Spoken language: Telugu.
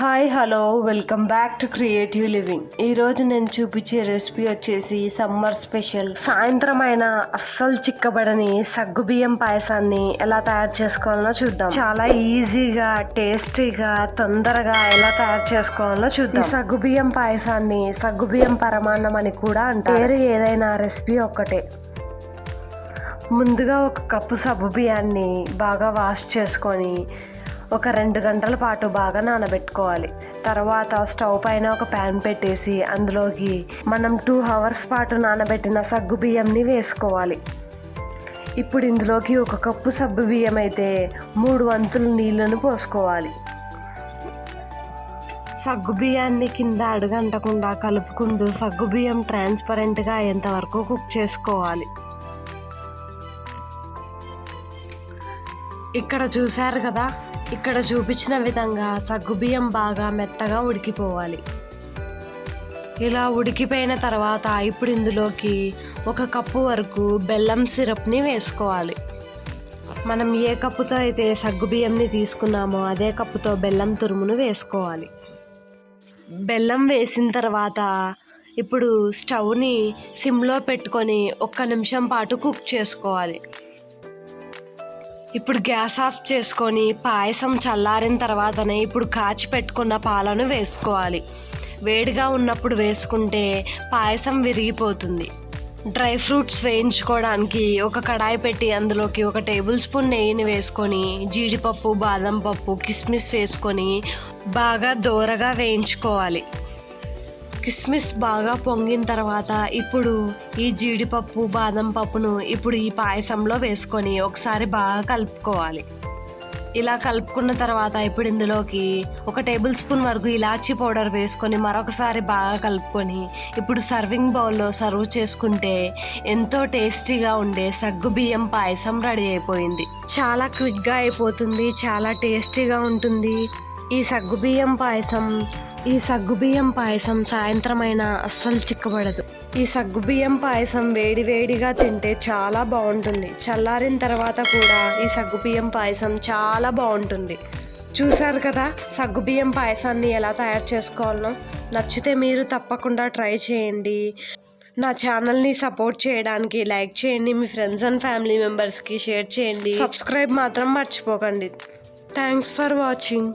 Hi hello welcome back to creative living. ఈరోజు నేను చూపించే రెసిపీ వచ్చేసి సమ్మర్ స్పెషల్. సాయంత్రం అయినా అస్సలు చిక్కబడని సగ్గుబియ్యం పాయసాన్ని ఎలా తయారు చేసుకోవాలో చూద్దాం. చాలా ఈజీగా టేస్టీగా తొందరగా ఎలా తయారు చేసుకోవాలో చూద్దాం. సగ్గుబియ్యం పాయసాన్ని సగ్గుబియ్యం పరమాన్నం అని కూడా అంటారు. పేరు ఏదైనా రెసిపీ ఒక్కటే. ముందుగా ఒక కప్పు సబ్బు బియ్యాన్ని బాగా వాష్ చేసుకొని ఒక రెండు గంటల పాటు బాగా నానబెట్టుకోవాలి. తర్వాత స్టవ్ పైన ఒక ప్యాన్ పెట్టేసి అందులోకి మనం టూ అవర్స్ పాటు నానబెట్టిన సగ్గు బియ్యంని వేసుకోవాలి. ఇప్పుడు ఇందులోకి ఒక కప్పు సబ్బు బియ్యం అయితే మూడు వంతులు నీళ్ళను పోసుకోవాలి. సగ్గు బియ్యాన్ని కింద అడుగంటకుండా కలుపుకుంటూ సగ్గు బియ్యం ట్రాన్స్పరెంట్గా అయ్యేంత వరకు కుక్ చేసుకోవాలి. ఇక్కడ చూశారు కదా ఇక్కడ చూపించిన విధంగా సగ్గుబియ్యం బాగా మెత్తగా ఉడికిపోవాలి. ఇలా ఉడికిపోయిన తర్వాత ఇప్పుడు ఇందులోకి ఒక కప్పు వరకు బెల్లం సిరప్ని వేసుకోవాలి. మనం ఏ కప్పుతో అయితే సగ్గుబియ్యంని తీసుకున్నామో అదే కప్పుతో బెల్లం తురుమును వేసుకోవాలి. బెల్లం వేసిన తర్వాత ఇప్పుడు స్టవ్ని సిమ్లో పెట్టుకొని ఒక్క నిమిషం పాటు కుక్ చేసుకోవాలి. ఇప్పుడు గ్యాస్ ఆఫ్ చేసుకొని పాయసం చల్లారిన తర్వాతనే ఇప్పుడు కాచి పెట్టుకున్న పాలను వేసుకోవాలి. వేడిగా ఉన్నప్పుడు వేసుకుంటే పాయసం విరిగిపోతుంది. డ్రై ఫ్రూట్స్ వేయించుకోవడానికి ఒక కడాయి పెట్టి అందులోకి ఒక టేబుల్ స్పూన్ నెయ్యిని వేసుకొని జీడిపప్పు బాదం పప్పు కిస్మిస్ వేసుకొని బాగా దోరగా వేయించుకోవాలి. కిస్మిస్ బాగా పొంగిన తర్వాత ఇప్పుడు ఈ జీడిపప్పు బాదం పప్పును ఇప్పుడు ఈ పాయసంలో వేసుకొని ఒకసారి బాగా కలుపుకోవాలి. ఇలా కలుపుకున్న తర్వాత ఇప్పుడు ఇందులోకి ఒక టేబుల్ స్పూన్ వరకు ఇలాచీ పౌడర్ వేసుకొని మరొకసారి బాగా కలుపుకొని ఇప్పుడు సర్వింగ్ బౌల్లో సర్వ్ చేసుకుంటే ఎంతో టేస్టీగా ఉండే సగ్గు బియ్యం పాయసం రెడీ అయిపోయింది. చాలా క్విక్గా అయిపోతుంది చాలా టేస్టీగా ఉంటుంది. ఈ సగ్గుబియ్యం పాయసం ఈ సగ్గుబియ్యం పాయసం సాయంత్రమైన అస్సలు చిక్కబడదు. ఈ సగ్గుబియ్యం పాయసం వేడి వేడిగా తింటే చాలా బాగుంటుంది. చల్లారిన తర్వాత కూడా ఈ సగ్గుబియ్యం పాయసం చాలా బాగుంటుంది. చూసారు కదా సగ్గుబియ్యం పాయసాన్ని ఎలా తయారు చేసుకోవాలో నచ్చితే మీరు తప్పకుండా ట్రై చేయండి. నా ఛానల్ని సపోర్ట్ చేయడానికి లైక్ చేయండి. మీ ఫ్రెండ్స్ అండ్ ఫ్యామిలీ మెంబర్స్కి షేర్ చేయండి. సబ్స్క్రైబ్ మాత్రం మర్చిపోకండి. Thanks for watching.